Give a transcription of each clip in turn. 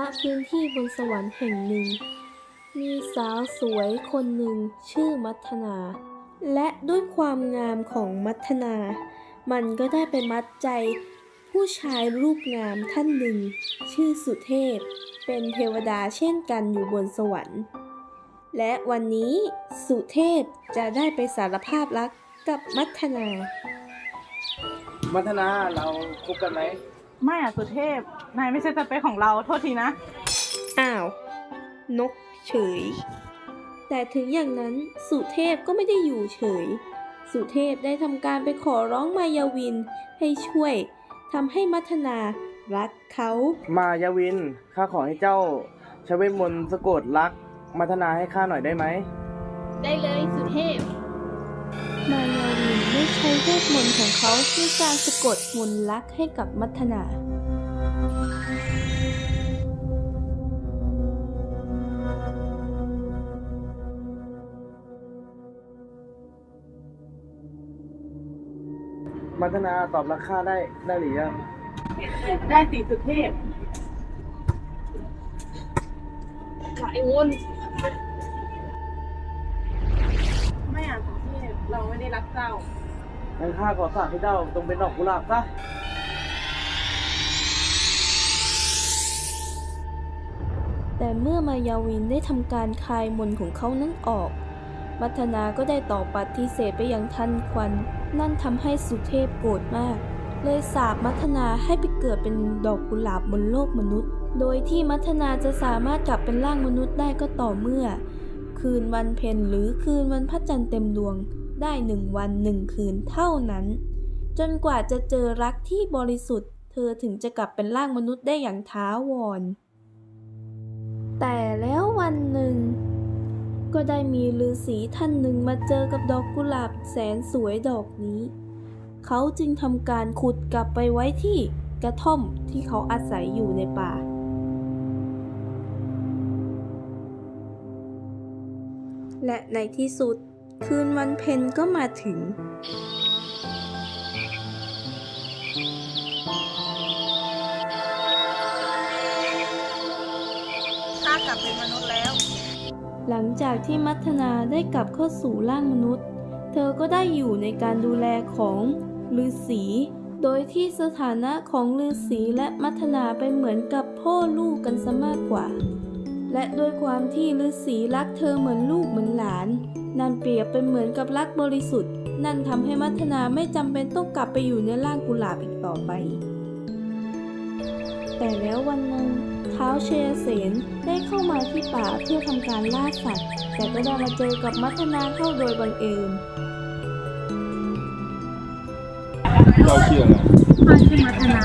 ณพื้นที่บนสวรรค์แห่งหนึ่ง มีสาวสวยคนหนึ่งชื่อมัทนา และด้วยความงามของมัทนา มันก็ได้ไปมัดใจ ผู้ชายรูปงามท่านหนึ่ง ชื่อสุเทพ เป็นเทวดาเช่นกันอยู่บนสวรรค์ และวันนี้สุเทพจะได้ไปสารภาพรักกับมัทนา มัทนาเราคบกันไหม ไม่อะสุเทพ นายไม่ใช่สเปคของเราโทษทีนะ อ้าว นกเฉย แต่ถึงอย่างนั้นสุเทพก็ไม่ได้อยู่เฉย สุเทพได้ทำการไปขอร้องมายาวินให้ช่วยทำให้มัทนารักเขา มายาวิน ข้าขอให้เจ้าใช้เวทมนต์สะกดรัก มัทนาให้ข้าหน่อยได้ไหม ได้เลยสุเทพ มายาวินได้ใช้เวทมนต์ของเขาในการสะกดมนต์รักให้กับมัทนามัทนาตอบรักข้าได้ได้หรือยังได้สิสุเทพหลายวน เทพเราไม่ได้รักเจ้า งั้นข้าขอฝากให้เจ้าจงเป็นดอกกุหลาบซะ แต่เมื่อมายาวินได้ทำการคลายมนต์ของเขานั้นออก มัทนาก็ได้ตอบปฏิเสธไปอย่างทันควัน นั่นทำให้สุเทพโกรธมาก เลยสาบมัทนาให้ไปเกิดเป็นดอกกุหลาบบนโลกมนุษย์ โดยที่มัทนาจะสามารถกลับเป็นร่างมนุษย์ได้ก็ต่อเมื่อ คืนวันเพ็ญหรือคืนวันพระจันทร์เต็มดวง ได้หนึ่งวันหนึ่งคืนเท่านั้น จนกว่าจะเจอรักที่บริสุทธิ์ เธอถึงจะกลับเป็นร่างมนุษย์ได้อย่างท้าวร แต่แล้ววันหนึ่ง ก็ได้มีฤาษีท่านหนึ่งมาเจอกับดอกกุหลาบแสนสวยดอกนี้ เขาจึงทำการขุดกลับไปไว้ที่กระท่อมที่เขาอาศัยอยู่ในป่าและในที่สุด คืนวันเพ็ญก็มาถึง ข้ากลับเป็นมนุษย์แล้ว หลังจากที่มัทนาได้กลับเข้าสู่ร่างมนุษย์ เธอก็ได้อยู่ในการดูแลของฤาษีโดยที่สถานะของฤาษีและมัทนาเป็นเหมือนกับพ่อลูกกันซะมากกว่า และด้วยความที่ฤาษีรักเธอเหมือนลูกเหมือนหลาน นั่นเปรียบเป็นเหมือนกับรักบริสุทธิ์ นั่นทำให้มัทนาไม่จำเป็นต้องกลับไปอยู่ในร่างกุหลาบอีกต่อไป แต่แล้ววันหนึ่งเท้าวเชยเสนได้เข้ามาที่ป่าเพื่อทำการล่าสัตว์ แต่ก็ได้มาเจอกับมัทนาเข้าโดยบังเอิญเราเชื่ออะไรข้าชื่อมัทนา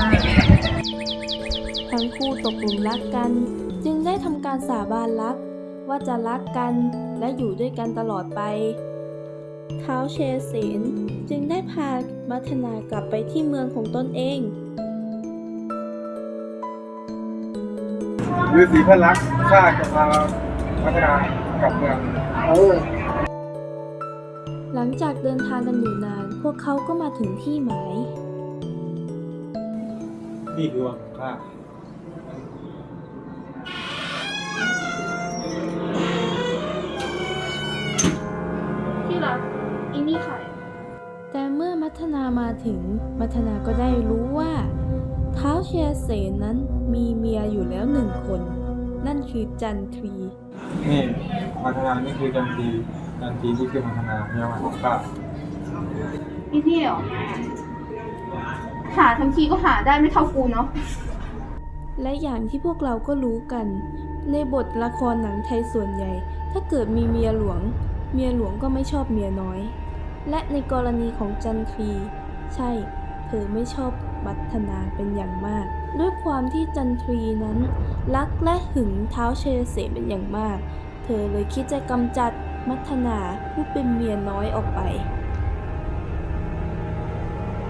ทั้งคู่ตกหลุมรักกัน จึงได้ทำการสาบานรัก ว่าจะรักกันและอยู่ด้วยกันตลอดไปเท้าวเชยเสนจึงได้พามัทนากลับไปที่เมืองของตนเองฤาษีเพื่อนรักข้าจะพาพัฒนากลับเมืองเออหลังจากเดินทางกันอยู่นาน พวกเขาก็มาถึงที่หมาย นี่คือวังของข้า เมื่อมัทนามาถึง มัทนาก็ได้รู้ว่าเท้าเชียเสนนั้นมีเมียอยู่แล้วหนึ่งคน นั่นคือจันทรีนี่พัฒนานี่คือจันทรีจันทรีนี่คือพัฒนาเมียใหม่ของข้าอีนี่เหรอหาทั้งทีก็หาได้ไม่เท่ากูเนาะและอย่างที่พวกเราก็รู้กัน ในบทละครหนังไทยส่วนใหญ่ ถ้าเกิดมีเมียหลวง เมียหลวงก็ไม่ชอบเมียน้อย และในกรณีของจันทรีใช่ เธอไม่ชอบมัทนาเป็นอย่างมาก ด้วยความที่จันทรีนั้น รักและหึงเท้าวเชยเสนเป็นอย่างมาก เธอเลยคิดจะกำจัดมัทนาผู้เป็นเมียน้อยออกไป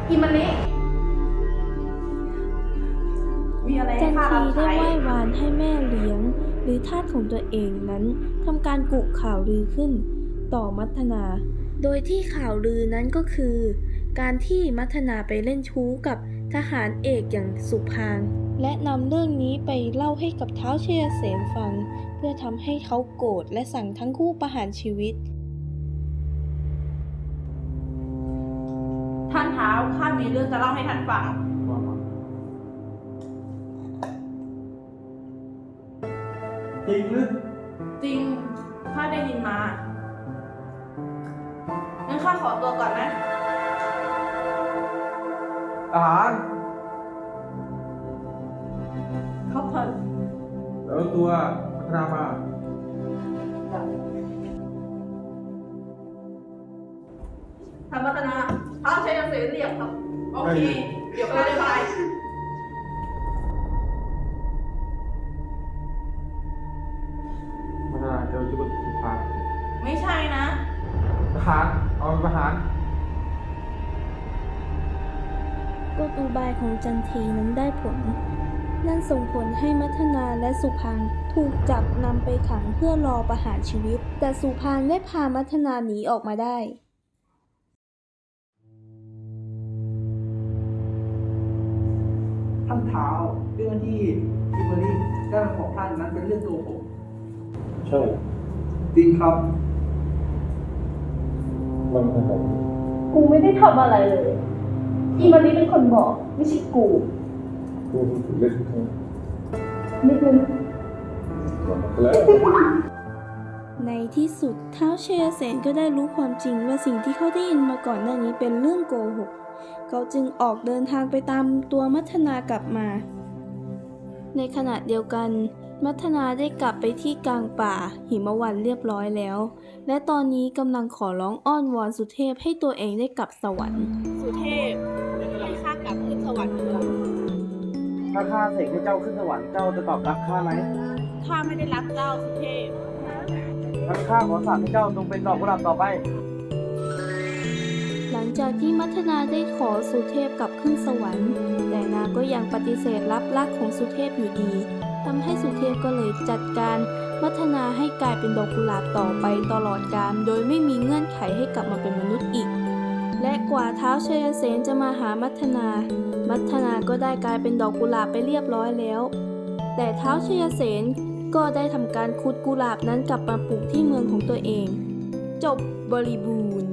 อีมันเละมีอะไรจัให้นข้าทีรับได้ใช้ไหว้วานให้แม่เลี้ยง หรือทาสของตัวเองนั้นทำการกุข่าวลือขึ้น ต่อมัทนา โดยที่ข่าวลือนั้นก็คือ การที่มัทนาไปเล่นชู้กับทหารเอกอย่างสุพางค์และนำเรื่องนี้ไปเล่าให้กับเท้าวเชยเสนฟัง เพื่อทำให้เขาโกรธและสั่งทั้งคู่ประหารชีวิต ท่านเท้าข้ามีเรื่องจะเล่าให้ท่านฟังว่ามาจริงหรือ อตัวก่อนนะ อาหารเขาเพิ่นแล้วตัวพัฒนามาธรรมตนาท้าวชัยเสนเรียกครับ โอเค เดี๋ยวข้าได้ไปพัฒนาเจอจุดสุดท้ายไม่ใช่นะ ทหาร เอาทหารกฎอุบายของจันทีนั้นได้ผล นั่นส่งผลให้มัทนาและสุพังถูกจับนำไปขังเพื่อรอประหารชีวิต แต่สุพังได้พามัทนาหนีออกมาได้ท่านเท้าเรื่องที่คิมเบอรี่ได้มาบอกท่านนั้นเป็นเรื่องโกหกใช่ จริงครับ มันเป็นแบบกูไม่ได้ทำอะไรเลย อีมารีเป็นคนบอก ไม่ใช่กู กูถึงเล่นทั้งนิดนึงหมดแล้วในที่สุดท้าวเชยเสนก็ได้รู้ความจริงว่าสิ่งที่เขาได้ยินมาก่อนหน้านี้เป็นเรื่องโกหก เขาจึงออกเดินทางไปตามตัวมัทนากลับมา ในขณะเดียวกัน มัทนาได้กลับไปที่กลางป่า หิมวันเรียบร้อยแล้ว และตอนนี้กำลังขอร้องอ้อนวอนสุเทพให้ตัวเองได้กลับสวรรค์ สุเทพให้ข้ากลับขึ้นสวรรค์เถอะถ้าข้าเสกให้เจ้าขึ้นสวรรค์เจ้าจะตอบรับข้าไหมข้าไม่ได้รักเจ้าสุเทพงั้นข้าขอสาปให้เจ้าจงเป็นดอกกุหลาบต่อไป หลังจากที่มัทนาได้ขอสุเทพกลับขึ้นสวรรค์ แต่นางก็ยังปฏิเสธรับรักของสุเทพอยู่ดี ทำให้สุเทพก็เลยจัดการมัทนาให้กลายเป็นดอกกุหลาบต่อไปตลอดกาลโดยไม่มีเงื่อนไขให้กลับมาเป็นมนุษย์อีก และกว่าเท้าชัยเสนจะมาหามัทนา มัทนาก็ได้กลายเป็นดอกกุหลาบไปเรียบร้อยแล้ว แต่เท้าชัยเสนก็ได้ทำการขุดกุหลาบนั้นกลับมาปลูกที่เมืองของตัวเอง จบบริบูรณ์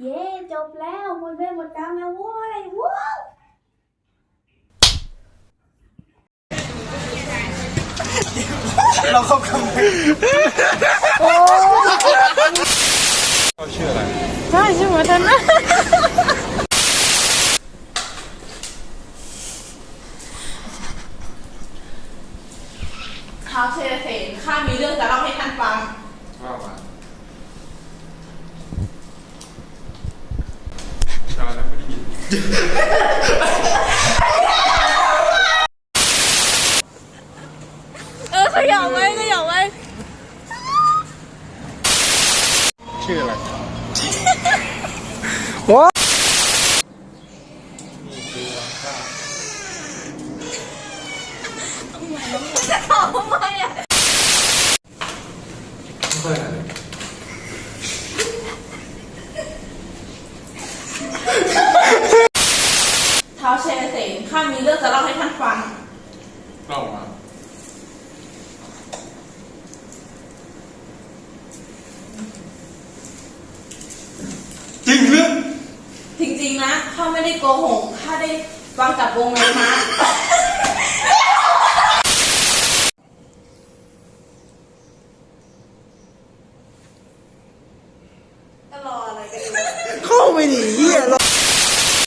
เย้จบแล้วหมดเวรหมดกรรมแล้วว้ยว้าว เขาชื่ออะไรท้าวชัยเสนข้ามีเรื่องจะเล่าให้ท่านฟัง ว่ามาชาแล้วไม่ได้ยิน เออขยับไว้ขยับไว้ชื่ออะไรไม่ค่อยอะไร ท้าวชัยเสนข้ามีเรื่องจะเล่าให้ท่านฟัง เล่ามา จริงหรือ จริงๆนะ ข้าไม่ได้โกหกข้าได้ฟังกับวงเลยนะ